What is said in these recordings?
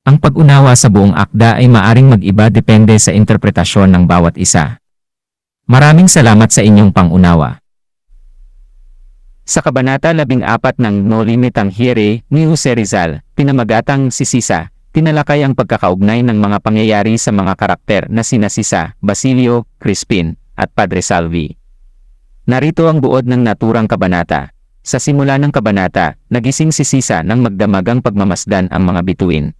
Ang pag-unawa sa buong akda ay maaring mag-iba depende sa interpretasyon ng bawat isa. Maraming salamat sa inyong pangunawa. Sa Kabanata 14 ng No Limit ang Hire ni Jose Rizal, pinamagatang si Sisa, tinalakay ang pagkakaugnay ng mga pangyayari sa mga karakter na sina Sisa, Basilio, Crispin, at Padre Salvi. Narito ang buod ng naturang kabanata. Sa simula ng kabanata, nagising si Sisa nang magdamagang pagmamasdan ang mga bituin.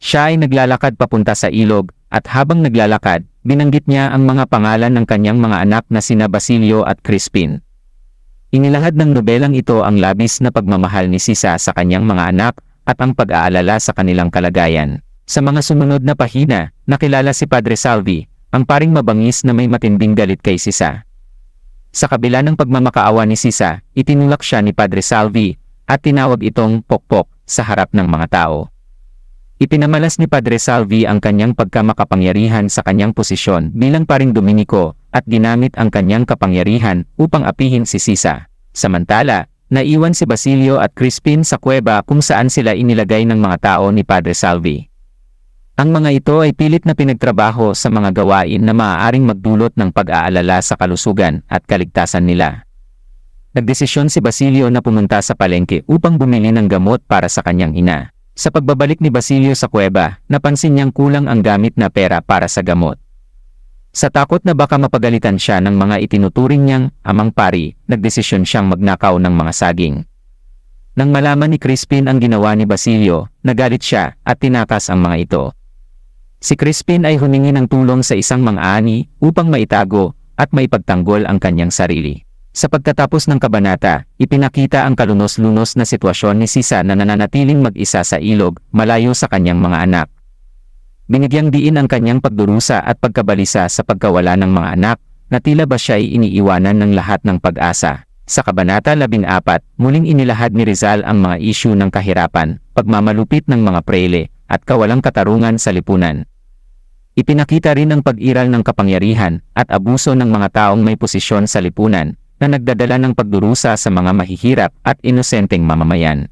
Siya ay naglalakad papunta sa ilog, at habang naglalakad, binanggit niya ang mga pangalan ng kanyang mga anak na sina Basilio at Crispin. Inilahad ng nobelang ito ang labis na pagmamahal ni Sisa sa kanyang mga anak at ang pag-aalala sa kanilang kalagayan. Sa mga sumunod na pahina, nakilala si Padre Salvi, ang paring mabangis na may matinding galit kay Sisa. Sa kabila ng pagmamakaawa ni Sisa, itinulak siya ni Padre Salvi at tinawag itong pokpok sa harap ng mga tao. Ipinamalas ni Padre Salvi ang kanyang pagkamakapangyarihan sa kanyang posisyon bilang paring Dominiko at ginamit ang kanyang kapangyarihan upang apihin si Sisa. Samantala, naiwan si Basilio at Crispin sa kuweba kung saan sila inilagay ng mga tao ni Padre Salvi. Ang mga ito ay pilit na pinagtrabaho sa mga gawain na maaaring magdulot ng pag-aalala sa kalusugan at kaligtasan nila. Nagdesisyon si Basilio na pumunta sa palengke upang bumili ng gamot para sa kanyang ina. Sa pagbabalik ni Basilio sa kuweba, napansin niyang kulang ang gamit na pera para sa gamot. Sa takot na baka mapagalitan siya ng mga itinuturing niyang amang pari, nagdesisyon siyang magnakaw ng mga saging. Nang malaman ni Crispin ang ginawa ni Basilio, nagalit siya at tinakas ang mga ito. Si Crispin ay humingi ng tulong sa isang mang-ani upang maitago at maipagtanggol ang kanyang sarili. Sa pagkatapos ng kabanata, ipinakita ang kalunos-lunos na sitwasyon ni Sisa na nananatiling mag-isa sa ilog, malayo sa kanyang mga anak. Binigyang diin ang kanyang pagdurusa at pagkabalisa sa pagkawala ng mga anak, na tila ba siya ay iniiwanan ng lahat ng pag-asa. Sa Kabanata 14, muling inilahad ni Rizal ang mga isyu ng kahirapan, pagmamalupit ng mga prele, at kawalang katarungan sa lipunan. Ipinakita rin ang pag-iral ng kapangyarihan at abuso ng mga taong may posisyon sa lipunan, na nagdadala ng pagdurusa sa mga mahihirap at inosenteng mamamayan.